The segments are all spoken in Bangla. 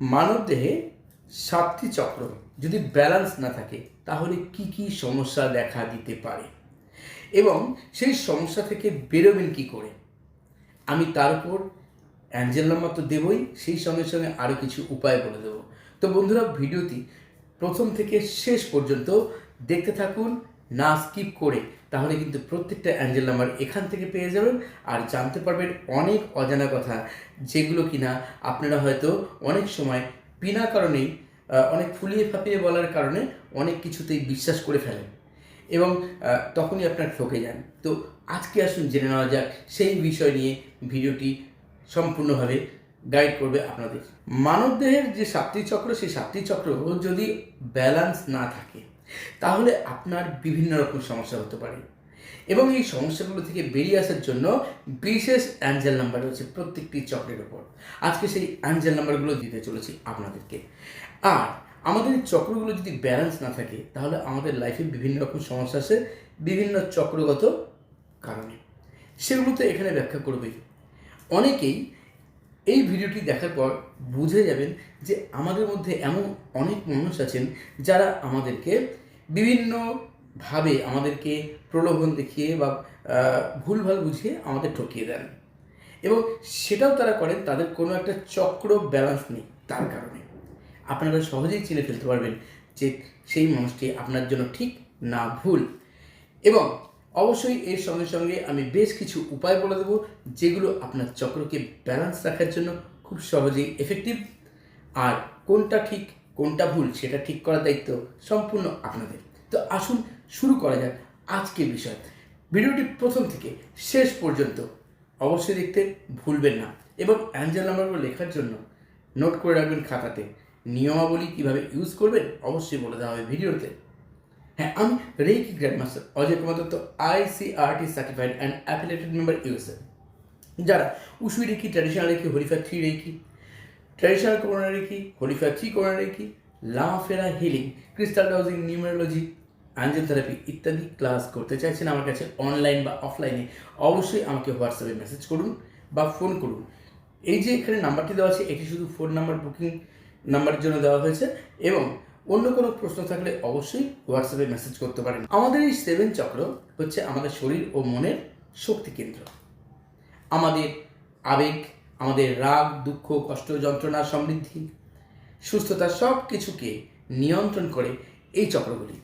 মানবদেহে সাতটি চক্র, যদি ব্যালেন্স না থাকে, তাহলে কি কি সমস্যা দেখা দিতে পারে? এবং সেই সমস্যা থেকে বেরোবেন কি করে? আমি তার উপর অ্যাঞ্জেল নাম্বার তো দেবই, সেই সঙ্গে সঙ্গে আরও কিছু উপায় বলে দেবো। তো বন্ধুরা, ভিডিওটি প্রথম থেকে শেষ পর্যন্ত দেখতে থাকুন, না স্কিপ করে তাহলে কিন্তু প্রত্যেকটা অ্যাঞ্জেল নাম্বার এখান থেকে পেয়ে যাবেন। আর জানতে পারবেন অনেক অজানা কথা, যেগুলো কিনা আপনারা হয়তো অনেক সময় বিনা কারণেই অনেক ফুলিয়ে ফাঁপিয়ে বলার কারণে অনেক কিছুতেই বিশ্বাস করে ফেলেন এবং তখনই আপনার ঠকে যান। তো আজকে আসুন জেনে নেওয়া যাক, সেই বিষয় নিয়ে ভিডিওটি সম্পূর্ণভাবে গাইড করবে আপনাদের। মানবদেহের যে সাতটি চক্র, সেই সাতটি চক্র যদি ব্যালেন্স না থাকে তাহলে আপনার বিভিন্ন রকম সমস্যা হতে পারে। এবং এই সমস্যাগুলো থেকে বেরিয়ে আসার জন্য বিশেষ অ্যাঞ্জেল নাম্বার রয়েছে প্রত্যেকটি চক্রের ওপর। আজকে সেই অ্যাঞ্জেল নাম্বারগুলো দিতে চলেছি আপনাদেরকে। আর আমাদের চক্রগুলো যদি ব্যালেন্স না থাকে, তাহলে আমাদের লাইফে বিভিন্ন রকম সমস্যা আসে বিভিন্ন চক্রগত কারণে। সেগুলো তো এখানে ব্যাখ্যা করবেই। অনেকেই এই ভিডিওটি দেখার পর বুঝে যাবেন যে আমাদের মধ্যে এমন অনেক মানুষ আছেন যারা আমাদেরকে বিভিন্নভাবে আমাদেরকে প্রলোভন দেখিয়ে বা ভুলভাল বুঝিয়ে আমাদের ঠকিয়ে দেন। এবং সেটাও তারা করেন, তাদের কোনো একটা চক্র ব্যালেন্স নেই তার কারণে। আপনারা সহজেই চিনে ফেলতে পারবেন যে সেই মানুষটি আপনার জন্য ঠিক না ভুল। এবং অবশ্যই এর সঙ্গে সঙ্গে আমি বেশ কিছু উপায় বলে দেবো, যেগুলো আপনার চক্রকে ব্যালেন্স রাখার জন্য খুব সহজেই এফেক্টিভ আর কোনটা ঠিক, কোনটা ভুল, সেটা ঠিক করার দায়িত্ব সম্পূর্ণ আপনাদের। তো আসুন শুরু করা যাক আজকের বিষয়। ভিডিওটি প্রথম থেকে শেষ পর্যন্ত অবশ্যই দেখতে ভুলবেন না এবং অ্যাঞ্জেল নাম্বারগুলো লেখার জন্য নোট করে রাখবেন খাতাতে। নিয়মাবলী কীভাবে ইউজ করবেন অবশ্যই বলে দেওয়া হবে ভিডিওতে। হ্যাঁ আমি reiki grandmaster Ajay Kumar Dutta ICRT certified and affiliated member USA যারা Usui reiki traditional reiki হরিফা three reiki traditional Karuna reiki হরিফা three Karuna reiki লাফেরা healing crystal dowsing numerology angel therapy ইত্যাদি ক্লাস করতে চাইছেন আমার কাছে অনলাইন বা অফলাইনে অবশ্যই আমাকে হোয়াটসঅ্যাপে মেসেজ করুন বা ফোন করুন। এই যে এখানে নাম্বারটি দেওয়া আছে, এটি শুধু ফোন নাম্বার বুকিং নাম্বারের জন্য দেওয়া হয়েছে এবং অন্য কোনো প্রশ্ন থাকলে অবশ্যই হোয়াটসঅ্যাপে মেসেজ করতে পারেন। আমাদের এই সেভেন চক্র হচ্ছে আমাদের শরীর ও মনের শক্তি কেন্দ্র। আমাদের আবেগ, আমাদের রাগ, দুঃখ, কষ্ট, যন্ত্রণা সমৃদ্ধি, সুস্থতা সব কিছুকে নিয়ন্ত্রণ করে এই চক্রগুলি।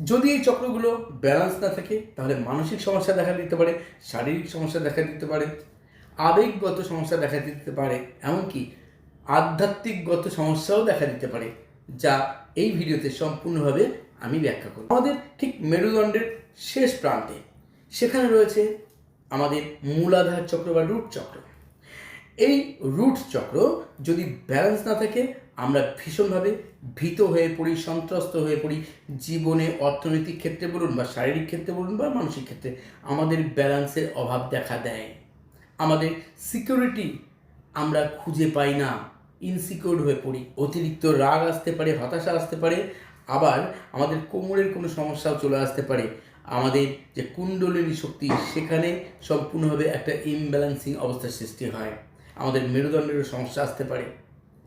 যদি এই চক্রগুলো ব্যালেন্স না থাকে, তাহলে মানসিক সমস্যা দেখা দিতে পারে, শারীরিক সমস্যা দেখা দিতে পারে, আবেগগত সমস্যা দেখা দিতে পারে, এমনকি আধ্যাত্মিকগত সমস্যাও দেখা দিতে পারে। যা এই ভিডিওতে সম্পূর্ণভাবে আমি ব্যাখ্যা করব। আমাদের ঠিক মেরুদণ্ডের শেষ প্রান্তে সেখানে রয়েছে আমাদের মূলাধার চক্র বা রুট চক্র। এই রুট চক্র যদি ব্যালেন্স না থাকে, আমরা ভীষণভাবে ভীত হয়ে পড়ি, সন্ত্রস্ত হয়ে পড়ি। জীবনে অর্থনৈতিক ক্ষেত্রে বলুন বা শারীরিক ক্ষেত্রে বলুন বা মানসিক ক্ষেত্রে আমাদের ব্যালেন্সের অভাব দেখা দেয়। আমাদের সিকিউরিটি আমরা খুঁজে পাই না। ইনসিকিউর হয়ে পড়ি। অতিরিক্ত রাগ আসতে পারে, হতাশা আসতে পারে, আবার আমাদের কোমরের কোনো সমস্যাও চলে আসতে পারে। আমাদের যে কুণ্ডলিনী শক্তি, সেখানে সম্পূর্ণভাবে একটা ইমব্যালেন্সিং অবস্থার সৃষ্টি হয়। আমাদের মেরুদণ্ডেরও সমস্যা আসতে পারে।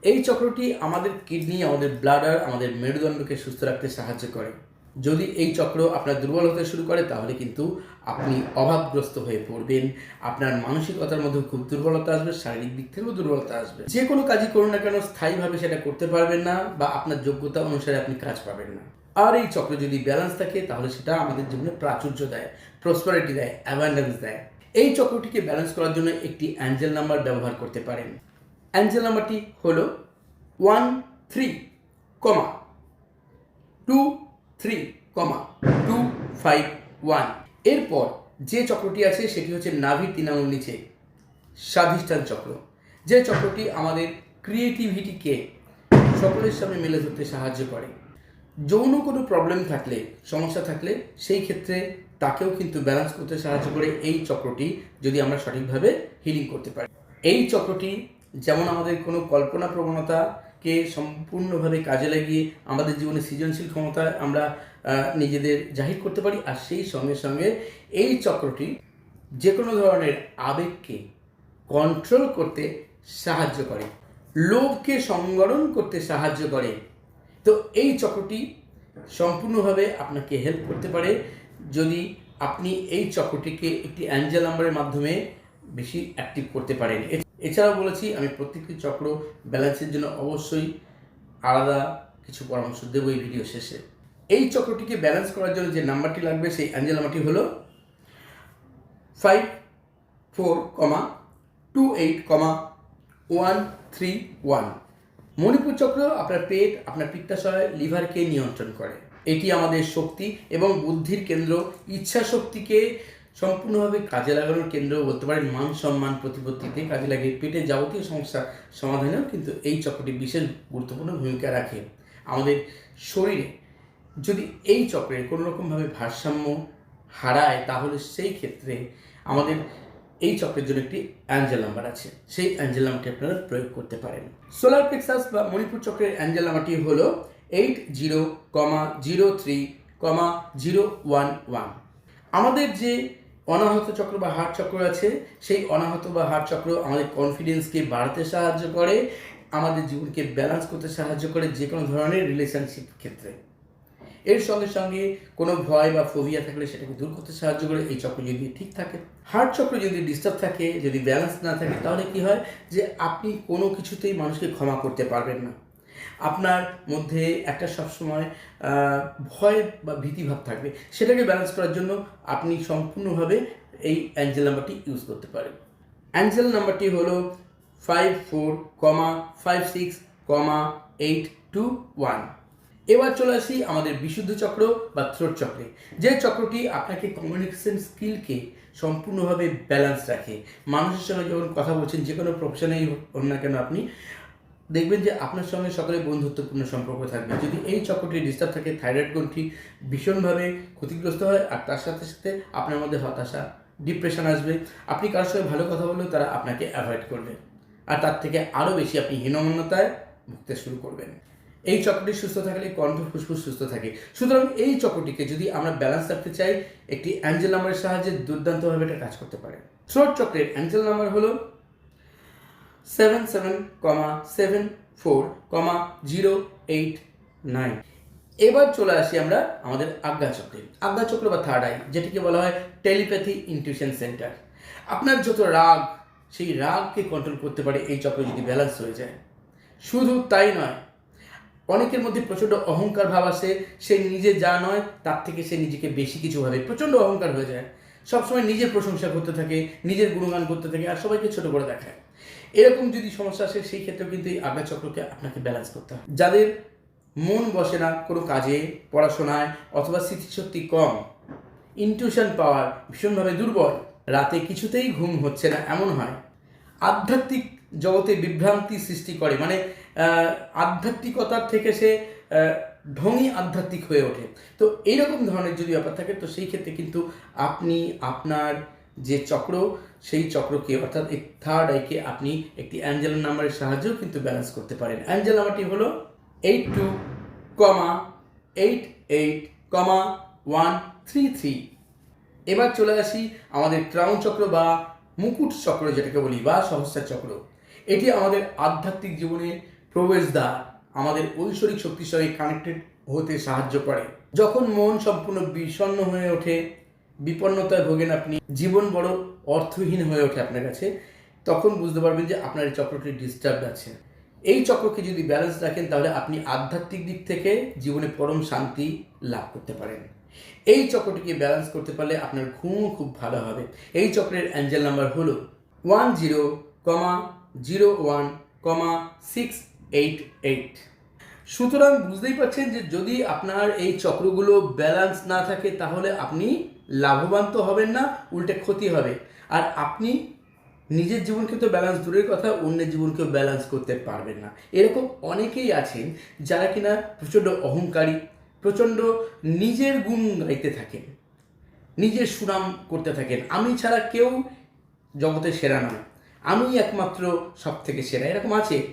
এই চক্রটি আমাদের কিডনি আমাদের ব্লাডার আমাদের মেরুদণ্ডকে সুস্থ রাখতে সাহায্য করে। যদি এই চক্র আপনার দুর্বল হতে শুরু করে, তাহলে কিন্তু আপনি অভাবগ্রস্ত হয়ে পড়বেন। আপনার মানসিকতার মধ্যে খুব দুর্বলতা আসবে, শারীরিক দিক থেকেও দুর্বলতা আসবে। যে কোনো কাজই করুন না কেন, স্থায়ীভাবে সেটা করতে পারবেন না বা আপনার যোগ্যতা অনুসারে আপনি কাজ পাবেন না। আর এই চক্র যদি ব্যালেন্স থাকে, তাহলে সেটা আমাদের জীবনে প্রাচুর্য দেয় প্রসপারিটি দেয় অ্যাভান্ডেন্স দেয়। এই চক্রটিকে ব্যালেন্স করার জন্য একটি অ্যাঞ্জেল নাম্বার ব্যবহার করতে পারেন। অ্যাঞ্জেল নাম্বারটি হলো one three comma two three comma two five one এরপর যে চক্রটি আছে সেটি হচ্ছে নাভির তিন আঙুল নিচে, স্বাধিষ্ঠান চক্র। যে চক্রটি আমাদের ক্রিয়েটিভিটিকে সকলের সামনে মেলে ধরতে সাহায্য করে। যৌন কোনো প্রবলেম থাকলে, সমস্যা থাকলে সেই ক্ষেত্রে তাকেও কিন্তু ব্যালেন্স করতে সাহায্য করে এই চক্রটি যদি আমরা সঠিকভাবে হিলিং করতে পারি। এই চক্রটি যেমন আমাদের কোনো কল্পনা প্রবণতাকে সম্পূর্ণভাবে কাজে লাগিয়ে আমাদের জীবনে সৃজনশীল ক্ষমতা আমরা নিজেদের জাহির করতে পারি। আর সেই সঙ্গে সঙ্গে এই চক্রটি যে কোনো ধরনের আবেগকে কন্ট্রোল করতে সাহায্য করে, লোভকে সংগঠন করতে সাহায্য করে। তো এই চক্রটি সম্পূর্ণভাবে আপনাকে হেল্প করতে পারে। যদি আপনি এই চক্রটিকে একটি অ্যাঞ্জেল নাম্বারের মাধ্যমে বেশি অ্যাক্টিভ করতে পারেন এছাড়াও বলেছি, আমি প্রত্যেকটি চক্র ব্যালেন্সের জন্য অবশ্যই আলাদা কিছু পরামর্শ দেবো এই ভিডিও শেষে। এই চক্রটিকে ব্যালেন্স করার জন্য যে নাম্বারটি লাগবে, সেই অ্যাঞ্জেল নাম্বারটি হলো five four comma two eight comma one three one Manipura চক্র আপনার পেট, আপনার পিত্তাশয়, লিভারকে নিয়ন্ত্রণ করে। এটি আমাদের শক্তি এবং বুদ্ধির কেন্দ্র। ইচ্ছা শক্তিকে সম্পূর্ণভাবে কাজে লাগানোর কেন্দ্র বলতে পারেন মান সম্মান প্রতিপত্তিতে কাজে লাগে পেটের যাবতীয় সমস্যা সমাধানেও কিন্তু এই চক্রটি বিশেষ গুরুত্বপূর্ণ ভূমিকা রাখে। আমাদের শরীরে যদি এই চক্রের কোনো রকমভাবে ভারসাম্য হারায়, তাহলে সেই ক্ষেত্রে আমাদের এই চক্রের জন্য একটি অ্যাঞ্জেল নাম্বার আছে। সেই অ্যাঞ্জেল নাম্বারটি আপনারা প্রয়োগ করতে পারেন। সোলার প্লেক্সাস বা মণিপুর চক্রের অ্যাঞ্জেল নাম্বারটি হলো eight zero comma zero three comma zero one one আমাদের যে অনাহত চক্র বা হার্ট চক্র আছে। সেই অনাহত বা হার্ট চক্র আমাদের কনফিডেন্সকে বাড়াতে সাহায্য করে, আমাদের জীবনকে ব্যালেন্স করতে সাহায্য করে যে কোনো ধরনের রিলেশনশিপ ক্ষেত্রে। এর সঙ্গে সঙ্গে কোনো ভয় বা ফোবিয়া থাকলে সেটাকে দূর করতে সাহায্য করে, এই চক্র যদি ঠিক থাকে। হার্ট চক্র যদি ডিস্টার্ব থাকে, যদি ব্যালেন্স না থাকে, তাহলে কি হয়? যে আপনি কোনো কিছুতেই মানুষকে ক্ষমা করতে পারবেন না। আপনার মধ্যে একটা সবসময় ভয় বা ভীতিভাব থাকবে। সেটাকে ব্যালেন্স করার জন্য আপনি সম্পূর্ণভাবে এই অ্যাঞ্জেল নাম্বারটি ইউজ করতে পারেন। অ্যাঞ্জেল নাম্বারটি হলো five four comma five six comma eight two one এবার চলে আসি আমাদের বিশুদ্ধ চক্র বা থ্রোট চক্রে। যে চক্রটি আপনাকে কমিউনিকেশন স্কিলকে সম্পূর্ণভাবে ব্যালেন্স রাখে। মানুষের সঙ্গে যখন কথা বলছেন যে কোনো প্রফেশনেই হোক না কেন আপনি দেখবেন যে আপনার সঙ্গে সকলে বন্ধুত্বপূর্ণ সম্পর্ক থাকবে। যদি এই চক্রটি ডিস্টার্ব থাকে থাইরয়েড গ্রন্থি ভীষণভাবে ক্ষতিগ্রস্ত হয় আর তার সাথে সাথে আপনার মধ্যে হতাশা ডিপ্রেশন আসবে। আপনি কারোর সঙ্গে ভালো কথা বললেও তারা আপনাকে অ্যাভয়েড করবে। আর তার থেকে আরও বেশি আপনি হীনমন্যতায় ভুগতে শুরু করবেন। এই চক্রটি সুস্থ থাকলে কণ্ঠ ফুসফুস সুস্থ থাকে। সুতরাং এই চক্রটিকে যদি আমরা ব্যালেন্স রাখতে চাই, একটি অ্যাঞ্জেল নাম্বারের সাহায্যে দুর্দান্তভাবে এটা কাজ করতে পারে। থ্রোট চক্রের অ্যাঞ্জেল নাম্বার হলো seven seven comma seven four comma zero eight nine এবার চলে আসি আমরা আমাদের আজ্ঞা চক্রে। আজ্ঞা চক্র বা থার্ড আই যেটিকে বলা হয় টেলিপ্যাথি ইনটিউশন সেন্টার আপনার যত রাগ, সেই রাগকে কন্ট্রোল করতে পারে এই চক্র যদি ব্যালেন্স হয়ে যায়। শুধু তাই নয়, অনেকের মধ্যে প্রচণ্ড অহংকার ভাব আসে, সে নিজে যা নয়, তার থেকে সে নিজেকে বেশি কিছু ভাবে। প্রচণ্ড অহংকার হয়ে যায়। সবসময় নিজের প্রশংসা করতে থাকে, নিজের গুণগান করতে থাকে, আর সবাইকে ছোট করে দেখায়। এরকম যদি সমস্যা আসে, সেই ক্ষেত্রে কিন্তু এই আজ্ঞা চক্রকে আপনাকে ব্যালেন্স করতে হয় যাদের মন বসে না কোনো কাজে, পড়াশোনায় অথবা স্মৃতিশক্তি কম ইনটিউশন পাওয়ার ভীষণভাবে দুর্বল, রাতে কিছুতেই ঘুম হচ্ছে না, এমন হয়, আধ্যাত্মিক জগতে বিভ্রান্তি সৃষ্টি করে মানে আধ্যাত্মিকতার থেকে সে ঢঙি আধ্যাত্মিক হয়ে ওঠে। তো এইরকম ধরনের যদি ব্যাপার থাকে, তো সেই ক্ষেত্রে কিন্তু আপনি আপনার যে চক্র, সেই চক্রকে, অর্থাৎ এই থার্ড আইকে আপনি একটি অ্যাঞ্জেল নাম্বারের সাহায্যেও কিন্তু ব্যালেন্স করতে পারেন। অ্যাঞ্জেল নাম্বারটি হলো eight two comma eight eight comma one three three এবার চলে আসি আমাদের ক্রাউন চক্র বা মুকুট চক্র, যেটাকে বলি, বা সহস্রার চক্র। এটি আমাদের আধ্যাত্মিক জীবনে প্রবেশদ্বার, আমাদের ঐশ্বরিক শক্তির সঙ্গে কানেক্টেড হতে সাহায্য করে। যখন মন সম্পূর্ণ বিষণ্ণ হয়ে ওঠে বিপন্নতায় ভোগেন আপনি, জীবন বড় অর্থহীন হয়ে ওঠে আপনার কাছে, তখন বুঝতে পারবেন যে আপনার এই চক্রটি ডিস্টার্ব আছে। এই চক্রকে যদি ব্যালেন্স রাখেন, তাহলে আপনি আধ্যাত্মিক দিক থেকে জীবনে পরম শান্তি লাভ করতে পারেন। এই চক্রটিকে ব্যালেন্স করতে পারলে আপনার ঘুমও খুব ভালো হবে। এই চক্রের অ্যাঞ্জেল নাম্বার হলো one zero comma zero one comma six eight eight সুতরাং বুঝতেই পারছেন যে যদি আপনার এই চক্রগুলো ব্যালেন্স না থাকে, তাহলে আপনি লাভবান তো হবেন না, উল্টে ক্ষতি হবে। আর আপনি নিজের জীবনকে তো ব্যালেন্স দূরের কথা, অন্যের জীবনকেও ব্যালেন্স করতে পারবেন না। এরকম অনেকেই আছেন যারা কিনা প্রচণ্ড অহংকারী, প্রচণ্ড নিজের গুণ গাইতে থাকেন, নিজের সুনাম করতে থাকেন। আমি ছাড়া কেউ জগতে সেরা নয়। আমি একমাত্র সব থেকে সেরা। এরকম আছে,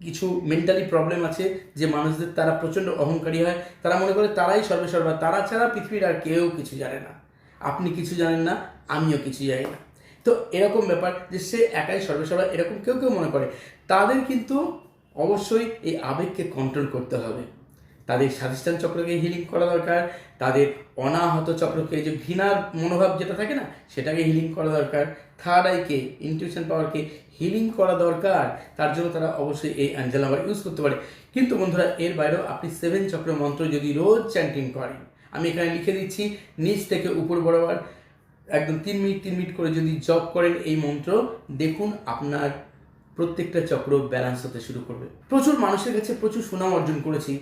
কিছু মেন্টালি প্রবলেম আছে যে মানুষদের তারা প্রচণ্ড অহংকারী হয়। তারা মনে করে তারাই সর্বেসর্বা। তারা ছাড়া পৃথিবীর আর কেউ কিছু জানে না। আপনি কিছু জানেন না, আমিও কিছু জানি না। তো এরকম ব্যাপার যে সে একাই সর্বেসর্বা এরকম কেউ কেউ মনে করে। তাদের কিন্তু অবশ্যই এই আবেগকে কন্ট্রোল করতে হবে। তাদের স্বাধিষ্ঠান চক্রকে হিলিং করা দরকার, তাদের অনাহত চক্রকে যে ঘৃণার মনোভাব যেটা থাকে না, সেটাকে হিলিং করা দরকার। থার্ড আইকে ইনটিউশন পাওয়ারকে হিলিং করা দরকার, তার জন্য তারা অবশ্যই এই অ্যাঞ্জেল নাম্বার ইউজ করতে পারে। কিন্তু বন্ধুরা, এর বাইরেও আপনি সেভেন চক্র মন্ত্র যদি রোজ চ্যান্টিং করেন আমি এখানে লিখে দিচ্ছি, নিচ থেকে উপর বরাবর একদম তিন মিনিট তিন মিনিট করে যদি জপ করেন এই মন্ত্র, দেখুন আপনার প্রত্যেকটা চক্র ব্যালেন্স হতে শুরু করবে। প্রচুর মানুষের কাছে প্রচুর সুনাম অর্জন করেছি।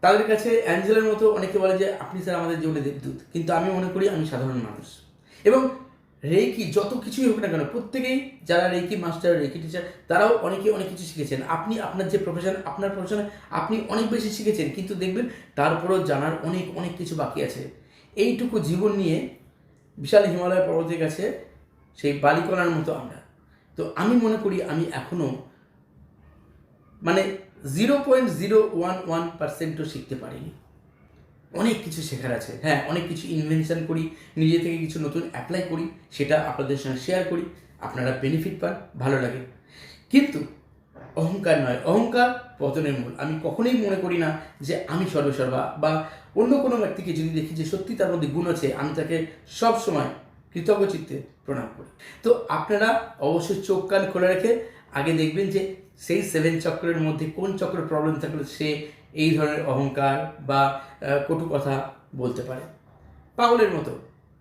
তাদের কাছে অ্যাঞ্জেলের মতো অনেকে বলে যে, আপনি স্যার আমাদের জীবনে দেবদূত। কিন্তু আমি মনে করি আমি সাধারণ মানুষ। এবং রেকি যত কিছুই হোক না কেন, প্রত্যেকেই যারা রেকি মাস্টার রেকি টিচার তারাও অনেকে অনেক কিছু শিখেছেন। আপনি আপনার যে প্রফেশন আপনার প্রফেশনে আপনি অনেক বেশি শিখেছেন, কিন্তু দেখবেন তারপরেও জানার অনেক অনেক কিছু বাকি আছে। এইটুকু জীবন নিয়ে বিশাল হিমালয় পর্বতের কাছে সেই বালিকণার মতো আমরা। তো আমি মনে করি আমি এখনও মানে zero point zero one one পার্সেন্টও শিখতে পারিনি। অনেক কিছু শেখার আছে। হ্যাঁ অনেক কিছু ইনভেনশন করি, নিজে থেকে কিছু নতুন অ্যাপ্লাই করি, সেটা আপনাদের সঙ্গে শেয়ার করি, আপনারা বেনিফিট পান, ভালো লাগে। কিন্তু অহংকার নয়, অহংকার পতনের মূল। আমি কখনোই মনে করি না যে আমি সর্বসর্বা বা অন্য কোনো ব্যক্তিকে যদি দেখি যে সত্যি তার মধ্যে গুণ আছে, আমি তাকে সব সময় কৃতজ্ঞ চিত্তে প্রণাম করি। তো আপনারা অবশ্যই চোখ কান খোলা রেখে আগে দেখবেন যে সেই সেভেন চক্রের মধ্যে কোন চক্রের প্রবলেম থাকলে, সে এই ধরনের অহংকার বা কটু কথা বলতে পারে। পাগলের মতো।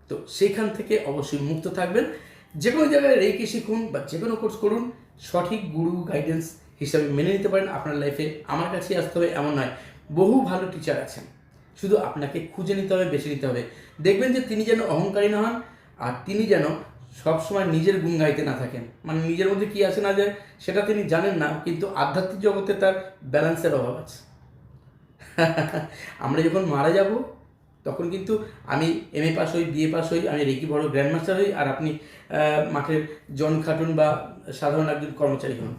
তো সেখান থেকে অবশ্যই মুক্ত থাকবেন। যে কোনো জায়গায় রেখে শিখুন বা যে কোনো কোর্স করুন, সঠিক গুরু গাইডেন্স হিসাবে মেনে নিতে পারেন আপনার লাইফে আমার কাছে আসতে হবে, এমন নয়। বহু ভালো টিচার আছেন। শুধু আপনাকে খুঁজে নিতে হবে, বেছে নিতে হবে। দেখবেন যে তিনি যেন অহংকারী না হন, আর তিনি যেন সবসময় নিজের গুণ গাইতে না থাকেন। মানে নিজের মধ্যে কি আছে না যায় সেটা তিনি জানেন না, কিন্তু আধ্যাত্মিক জগতে তার ব্যালেন্সের অভাব আছে। আমরা যখন মারা যাব, তখন কিন্তু আমি এম এ পাস হই বিএ পাস হই, আমি রেকি বড় গ্র্যান্ড মাস্টার হই, আর আপনি মাঠের জন খাটুন বা সাধারণ একজন কর্মচারী হন।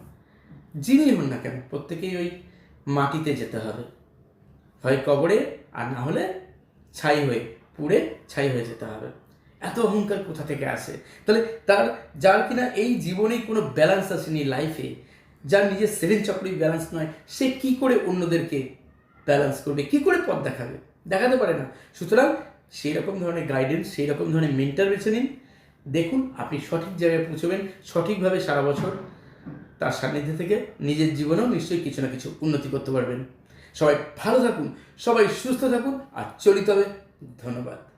যিনি হন না কেন, প্রত্যেকেই ওই মাটিতে যেতে হবে। হয় কবরে, আর না হলে ছাই হয়ে, পুড়ে ছাই হয়ে যেতে হবে। এত অহংকার কোথা থেকে আসে? তাহলে তার, যার কিনা এই জীবনে কোনো ব্যালেন্স আসেনি লাইফে যার নিজের সেভেন চক্রই ব্যালেন্স নয়, সে কি করে অন্যদেরকে ব্যালেন্স করবে, কী করে পথ দেখাবে? দেখাতে পারে না। সুতরাং সেই রকম ধরনের গাইডেন্স সেই রকম ধরনের মেন্টার বেছে নিন। দেখুন, আপনি সঠিক জায়গায় পৌঁছবেন, সঠিকভাবে সারা বছর তার সান্নিধ্যে থেকে নিজের জীবনেও নিশ্চয়ই কিছু না কিছু উন্নতি করতে পারবেন। সবাই ভালো থাকুন, সবাই সুস্থ থাকুন, আর চলিত হবে। ধন্যবাদ।